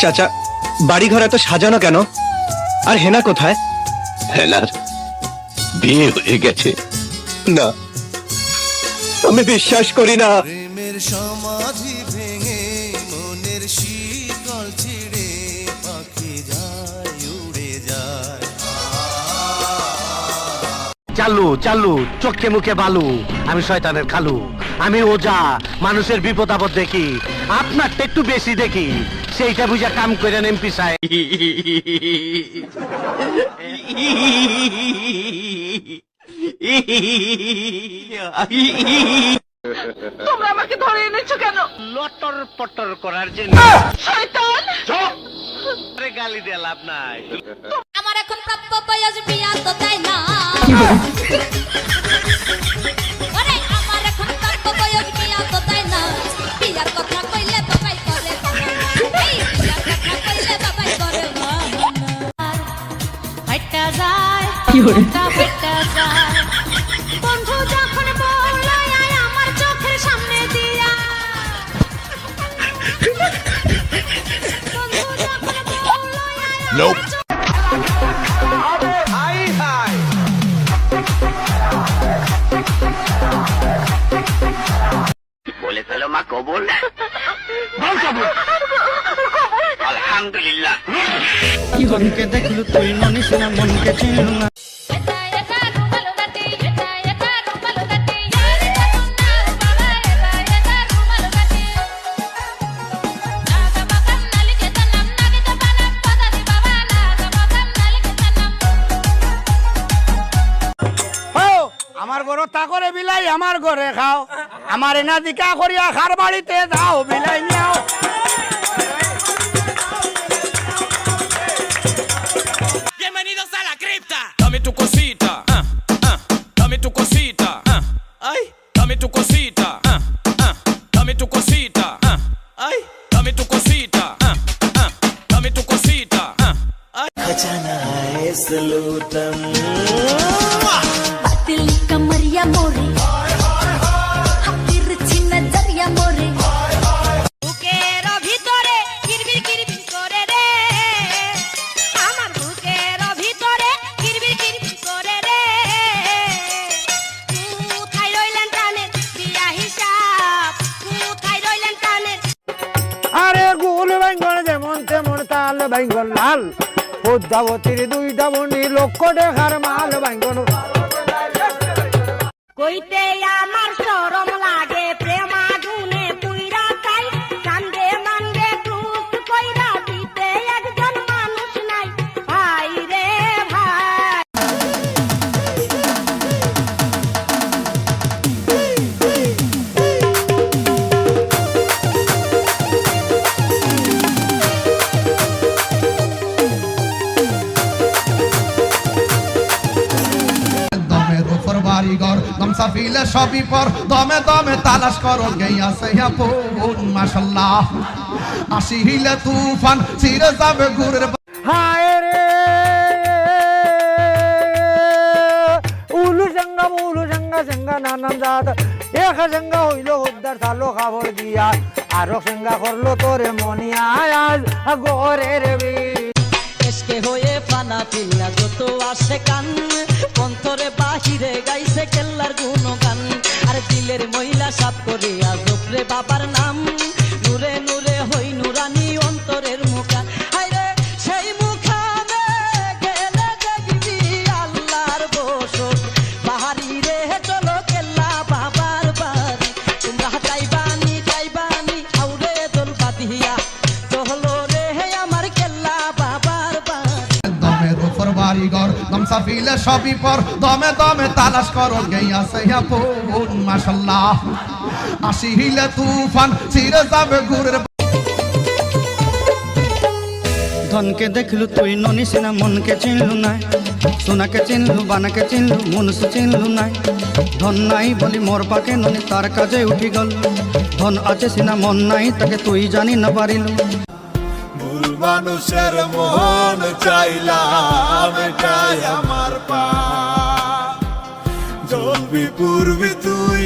চাচা বাড়িঘর এত সাজানো কেন? আর হেনা কোথায়? হেলার বিয়ে হয়ে গেছে। না আমি বিশ্বাস করি না। প্রেমের সমাধি ভেঙে মনের শীতল ছিড়ে পাখি যায় উড়ে যায়। চালু চালু চোখে মুখে বালু আমি শয়তানের খালু। আমি ওজা মানুষের বিপদ আপদ দেখি। আপনারটা একটু বেশি দেখি। সেইটা বুঝা কাম করেন এমপি সাহেব। তোমরা আমাকে ধরে এনেছো কেন? লটর পটর করার জন্য। শয়তান! গালি দিয়ে লাভ নাই। আমার এখন প্রাপ্য বয়স বিয়া তো দেয় না যায় ফাইটা যায়। বন্ধু যখন বলল আয় আমার চোখের সামনে দিয়া। বন্ধু যখন বলল আয় আমার বলে ফেলো মা কবুল। আলহামদুলিল্লাহ। মনকে দেখলু তুই মনিস না মনকে চিনলু না। আমার ঘর তা করে বিলাই আমার ঘরে খাও। আমার এনা দিকা করিয়া খার বাড়িতে যাও বিলাই নিয়াও। Tami tuko sita uh, uh, Tami tuko sita uh, Ai Tami tuko sita uh, uh, Tami tuko sita uh, Ai Khajana hai salutam Batil ka Maria তাল বেঙ্গল লাল পদ্মাবতীর দুই দাবনি লক্ষ দেখার মাল বেঙ্গল কইতে আমার শরম লাগে দমসা ফিলে সবই পর। দমে দমে তালাশ করো গেয়া সেয়া পুন মাশাল্লাহ। আসি হিলে তুফান ছিঁড়ে যাবে ঘুরের হায় রে! উলু সঙ্গা উলু সঙ্গা সঙ্গা নানান জাত। এক সঙ্গা হইল উদ্ধার সালো খাবার দিয়া। আরও সঙ্গা করল তোরে মনিয়া আজ গোরের বি এসকে হয়ে ফানা পিল্লা যত আসে কান অন্তরে বাহিরে গাইছে কেল্লার গুণগান। আর দিলের মহিলা সাপ করে আজ বাবার নাম বাড়িঘর দমসা ফিলে সবই পর। দমে দমে তালাশ করো গেয়া সেয়া পুন, মাশাল্লাহ। আসি হিলে তুফান ছিঁড়ে যাবে ঘুরের ধনকে দেখলু তুই ননিস না মনকে চিনলু নাই। সোনাকে চিনলু, বানাকে চিনলু মনুষ চিনলু নাই। ধন নাই বলি মোর পাকে, ননি তার কাজে উঠি গল। ধন আছে সিনা, মন নাই তাকে তুই জানি না পারিলু। মানুষের মোহন চাইলাম এটাই আমার পা। জলবি পূর্বি তুই